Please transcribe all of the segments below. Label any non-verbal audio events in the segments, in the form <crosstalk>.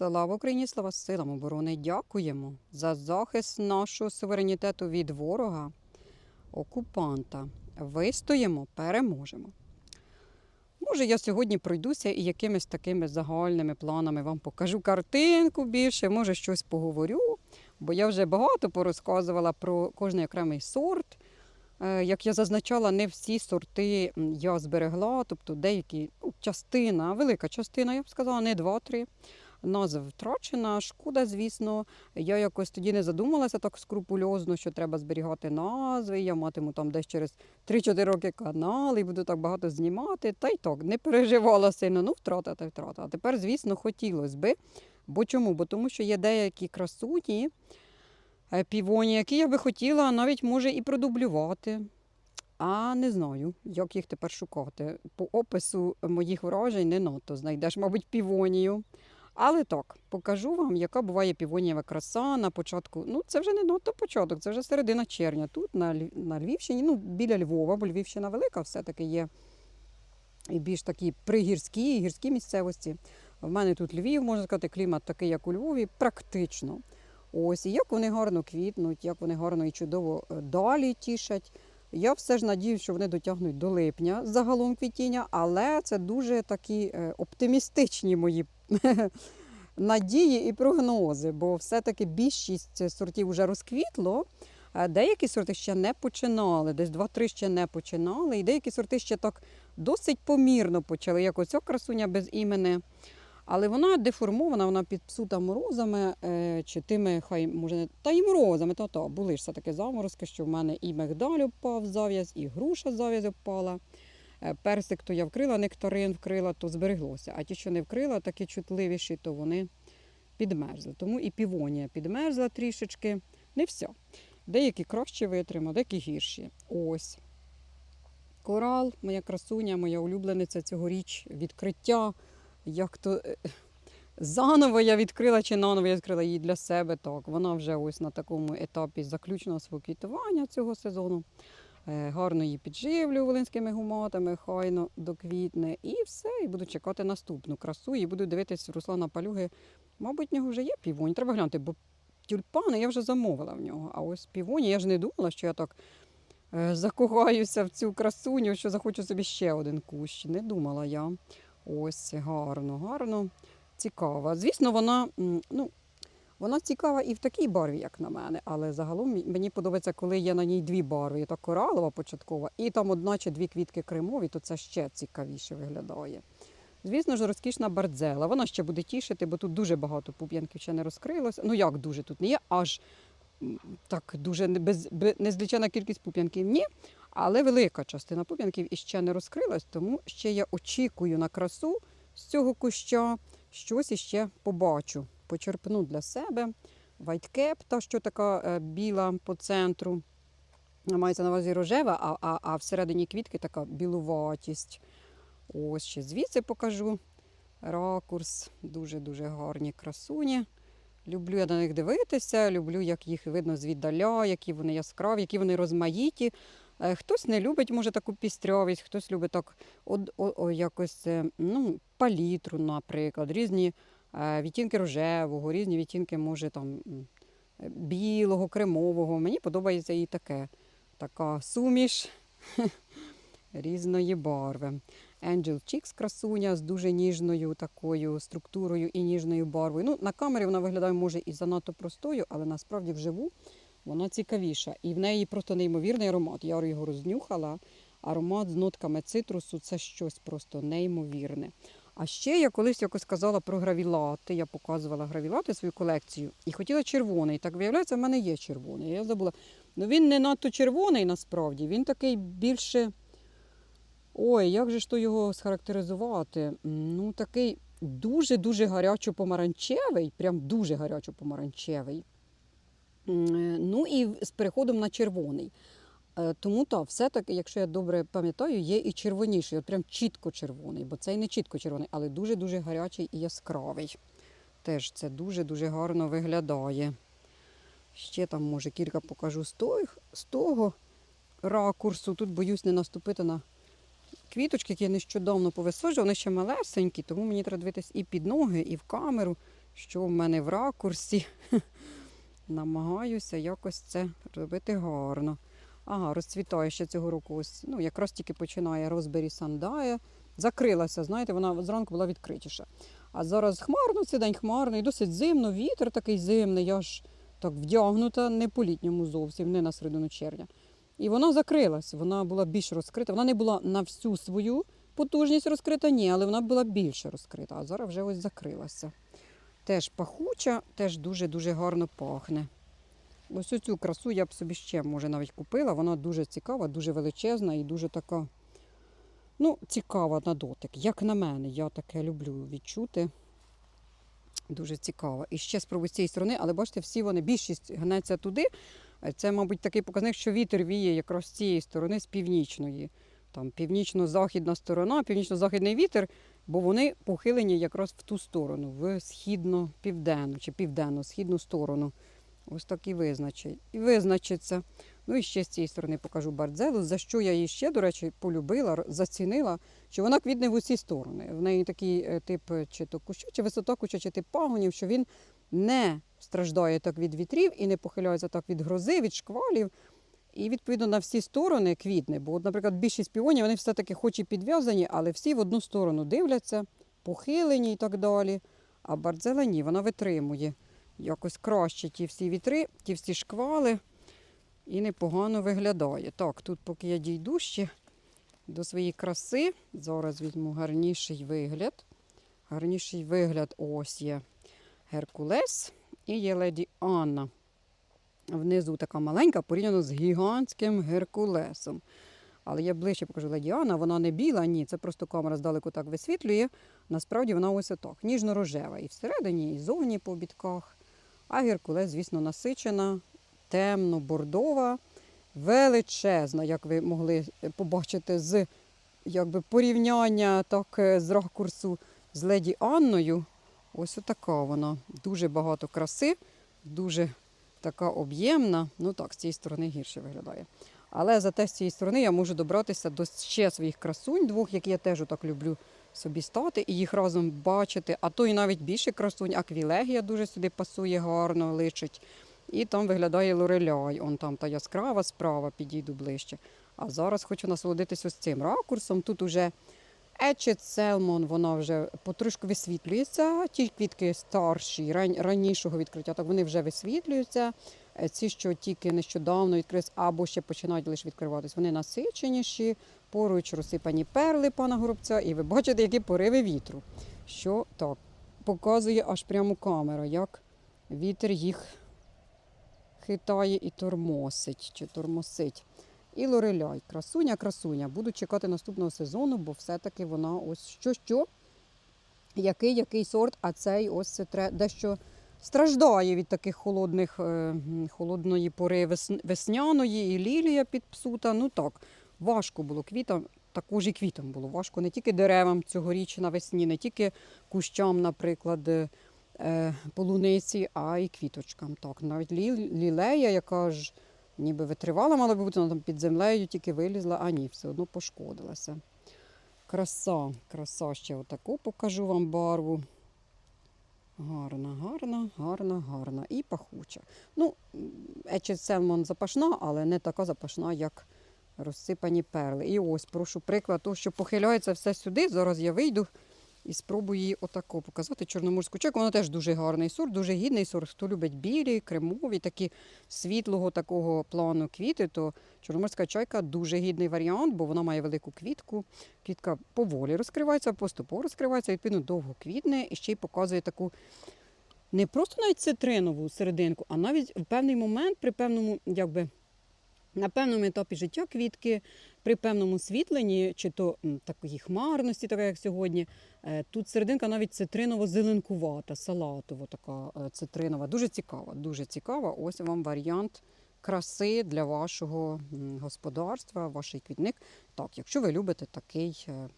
Слава Україні, слава силам оборони! Дякуємо за захист нашого суверенітету від ворога, окупанта. Вистоїмо, переможемо. Може, я сьогодні пройдуся і якимись такими загальними планами вам покажу картинку більше, може щось поговорю, бо я вже багато порозказувала про кожний окремий сорт. Е, Як я зазначала, не всі сорти я зберегла, тобто деякі ну, частина, велика частина, я б сказала, не два-три. Назва втрачена, шкода, звісно. Я якось тоді не задумалася так скрупульозно, що треба зберігати назви. Я матиму там десь через 3-4 роки канал і буду так багато знімати. Та й так, не переживала сильно. Ну, втрата та втрата. А тепер, звісно, хотілося би. Бо чому? Бо тому що є деякі красуні, е, півоні, які я би хотіла навіть може і продублювати. А не знаю, як їх тепер шукати. По опису моїх вражень не надто знайдеш, мабуть, півонію. Але так, покажу вам, яка буває півонієва краса на початку. Ну, це вже не надто початок, це вже середина червня. Тут на, на Львівщині, ну, біля Львова, бо Львівщина велика, все-таки є і більш такі пригірські, і гірські місцевості. В мене тут Львів, можна сказати, клімат такий, як у Львові, практично. Ось, і як вони гарно квітнуть, як вони гарно і чудово е, далі тішать. Я все ж надіюсь, що вони дотягнуть до липня загалом квітіння, але це дуже такі е, оптимістичні мої <laughs> надії і прогнози, бо все-таки більшість сортів вже розквітло. Деякі сорти ще не починали, десь два-три ще не починали, і деякі сорти ще так досить помірно почали, як оця красуня без імени. Але вона деформована, вона підпсута морозами, е, чи тими, хай може та й морозами, та та були ж все таки заморозки, що в мене і мигдаль впав зав'яз, і груша зав'яз впала. Е, Персик то я вкрила, нектарин вкрила, то збереглося. А ті, що не вкрила, такі чутливіші, то вони підмерзли. Тому і півонія підмерзла трішечки. Не все. Деякі краще витримали, деякі гірші. Ось. Корал, моя красуня, моя улюблениця цьогоріч, відкриття. Як то е, заново я відкрила чи наново я відкрила її для себе. Так, вона вже ось на такому етапі заключного свого квітування цього сезону. Е, Гарно її підживлю волинськими гуматами, хайно доквітне. І все, і буду чекати наступну красу. І буду дивитись Руслана Палюги. Мабуть, в нього вже є півонь. Треба глянути, бо тюльпани я вже замовила в нього. А ось півоні, я ж не думала, що я так е, закохаюся в цю красуню, що захочу собі ще один кущ. Не думала я. Ось гарно, гарно, цікава. Звісно, вона, ну, вона цікава і в такій барві, як на мене, але загалом мені подобається, коли є на ній дві барви. Та коралова початкова, і там одна чи дві квітки кремові, то це ще цікавіше виглядає. Звісно ж, розкішна бардзела. Вона ще буде тішити, бо тут дуже багато пуп'янків ще не розкрилося. Ну як дуже тут не є, аж так дуже без, бе- незлічена кількість пуп'янків. Ні. Але велика частина пуп'янків іще не розкрилась, тому ще я очікую на красу з цього куща. Щось іще побачу. Почерпну для себе. Вайткеп, та що така е, біла по центру. Мається на увазі рожева, а, а, а всередині квітки така білуватість. Ось ще звідси покажу. Ракурс. Дуже-дуже гарні красуні. Люблю я на них дивитися, люблю, як їх видно звіддаля, які вони яскраві, які вони розмаїті. Е, Хтось не любить, може, таку пістрявість, хтось любить так от, о, о, якось е, ну, палітру, наприклад, різні відтінки рожевого, різні відтінки, може, там е, білого, кремового. Мені подобається і таке. Така суміш <laughs> різної барви. Angel Cheeks красуня з дуже ніжною такою структурою і ніжною барвою. Ну, на камері вона виглядає може і занадто простою, але насправді вживу вона цікавіша. І в неї просто неймовірний аромат. Я його рознюхала. Аромат з нотками цитрусу це щось просто неймовірне. А ще я колись якось казала про гравілати. Я показувала гравілати свою колекцію і хотіла червоний. Так виявляється, в мене є червоний. Я забула. Ну він не надто червоний насправді, він такий більше. Ой, як же ж то його схарактеризувати? Ну, такий дуже-дуже гарячо-помаранчевий, прям дуже гарячо-помаранчевий. Е, Ну і з переходом на червоний. Е, Тому так, все-таки, якщо я добре пам'ятаю, є і червоніший, от прям чітко червоний, бо цей не чітко червоний, але дуже-дуже гарячий і яскравий. Теж це дуже-дуже гарно виглядає. Ще там, може, кілька покажу з того, з того ракурсу. Тут боюсь не наступити на квіточки, які я нещодавно повисаджувала, вони ще малесенькі, тому мені треба дивитись і під ноги, і в камеру, що в мене в ракурсі. <laughs> Намагаюся якось це робити гарно. Ага, розцвітає ще цього року. Ось, ну, якраз тільки починає розбері сандає. Закрилася, знаєте, вона зранку була відкритіша. А зараз хмарно, цей день хмарний, досить зимно, вітер такий зимний, я ж так вдягнута, не по літньому зовсім, не на середину червня. І вона закрилась, вона була більш розкрита. Вона не була на всю свою потужність розкрита, ні, але вона була більше розкрита, а зараз вже ось закрилася. Теж пахуча, теж дуже-дуже гарно пахне. Ось цю красу я б собі ще, може, навіть купила. Вона дуже цікава, дуже величезна і дуже така, ну, цікава на дотик. Як на мене, я таке люблю відчути. Дуже цікаво. І ще спробую з цієї сторони, але бачите, всі вони, більшість гнеться туди. Це, мабуть, такий показник, що вітер віє якраз з цієї сторони, з північної. Там північно-західна сторона, північно-західний вітер, бо вони похилені якраз в ту сторону, в східно-південну чи південно-східну сторону. Ось так і визначить. І визначиться. Ну і ще з цієї сторони покажу бардзелу, за що я її ще, до речі, полюбила, зацінила, що вона квітне в усі сторони. В неї такий е, тип е, чи то кущу, чи висота куща, чи тип пагонів, що він не страждає так від вітрів і не похиляється так від грози, від шквалів. І відповідно на всі сторони квітне. Бо, от, наприклад, більшість піонів вони все-таки хоч і підв'язані, але всі в одну сторону дивляться, похилені і так далі. А бардзела ні, вона витримує якось краще ті всі вітри, ті всі шквали і непогано виглядає. Так, тут поки я дійду ще до своєї краси, зараз візьму гарніший вигляд. Гарніший вигляд ось є Геркулес і є леді Анна. Внизу така маленька, порівняно з гігантським Геркулесом. Але я ближче покажу леді Анна, вона не біла, ні, це просто камера здалеку так висвітлює. Насправді вона ось отак, ніжно-рожева. І всередині, і зовні по обідках. А Геркулес, звісно, насичена, темно-бордова, величезна, як ви могли побачити з якби, порівняння так, е, з ракурсу з леді Анною. Ось отака вона. Дуже багато краси, дуже така об'ємна. Ну так, з цієї сторони гірше виглядає. Але зате з цієї сторони я можу добратися до ще своїх красунь, двох, які я теж так люблю собі стати і їх разом бачити. А то і навіть більше красунь. Аквілегія дуже сюди пасує гарно, личить. І там виглядає лореляй. Он там та яскрава справа, підійду ближче. А зараз хочу насолодитися ось цим ракурсом. Тут уже Ечет Селмон, вона вже потрошку висвітлюється. Ті квітки старші, ран, ранішого відкриття, так вони вже висвітлюються. Е, Ці, що тільки нещодавно відкрились, або ще починають лише відкриватись, вони насиченіші, поруч розсипані перли пана горобця, і ви бачите, які пориви вітру. Що так, показує аж прямо камера, як вітер їх хитає і тормосить, чи тормосить. І лореляй, красуня, красуня. Буду чекати наступного сезону, бо все-таки вона ось що-що, який який сорт, а цей ось це тре- дещо страждає від таких холодних, е, холодної пори вес- весняної і лілія підпсута. Ну так, важко було квітам, також і квітам було важко. Не тільки деревам цьогоріч навесні, не тільки кущам, наприклад, е, е, полуниці, а й квіточкам. Так, навіть лі- лілея, яка ж ніби витривала, мала би бути, вона там під землею тільки вилізла, а ні, все одно пошкодилася. Краса, краса ще отаку покажу вам барву. Гарна, гарна, гарна, гарна. І пахуча. Ну, Ечет запашна, але не така запашна, як розсипані перли. І ось, прошу приклад, того, що похиляється все сюди. Зараз я вийду і спробую її отако показати. Чорноморську чайку. Вона теж дуже гарний сорт, дуже гідний сорт. Хто любить білі, кремові, такі світлого такого плану квіти, то чорноморська чайка дуже гідний варіант, бо вона має велику квітку. Квітка поволі розкривається, поступово розкривається, відповідно, довго квітне і ще й показує таку не просто навіть цитринову серединку, а навіть в певний момент, при певному, якби. На певному етапі життя квітки, при певному світленні, чи то такої хмарності, така як сьогодні, е, тут серединка навіть цитриново-зеленкувата, салатова така е, цитринова. Дуже цікава, дуже цікава. Ось вам варіант краси для вашого господарства, ваш квітник. Так, якщо ви любите такий, е,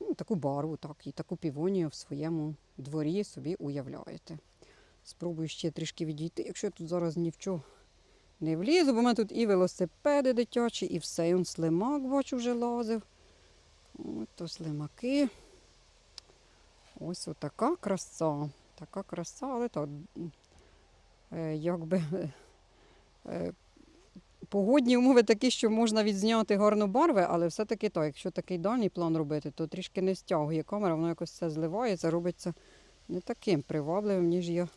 ну, таку барву, так, і таку півонію в своєму дворі собі уявляєте. Спробую ще трішки відійти, якщо я тут зараз ні в чого не влізу, бо в мене тут і велосипеди дитячі, і все. І он слимак, бачу, вже лазив. От то слимаки. Ось отака краса. Така краса, але так, е, якби <laughs> е, погодні умови такі, що можна відзняти гарно барви, але все-таки так, якщо такий дальній план робити, то трішки не стягує камера, воно якось все зливається, робиться не таким привабливим, ніж я,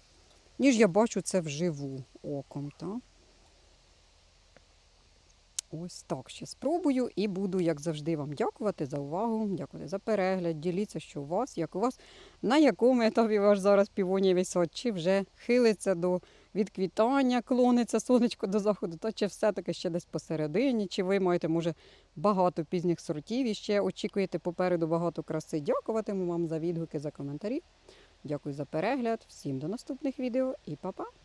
ніж я бачу це вживу оком. Так? Ось так ще спробую і буду, як завжди, вам дякувати за увагу, дякувати за перегляд. Діліться, що у вас, як у вас, на якому етапі ваш зараз півонівий сад, чи вже хилиться до відквітання, клониться сонечко до заходу, та чи все-таки ще десь посередині, чи ви маєте, може, багато пізніх сортів і ще очікуєте попереду багато краси. Дякуватиму вам за відгуки, за коментарі. Дякую за перегляд. Всім до наступних відео і па-па!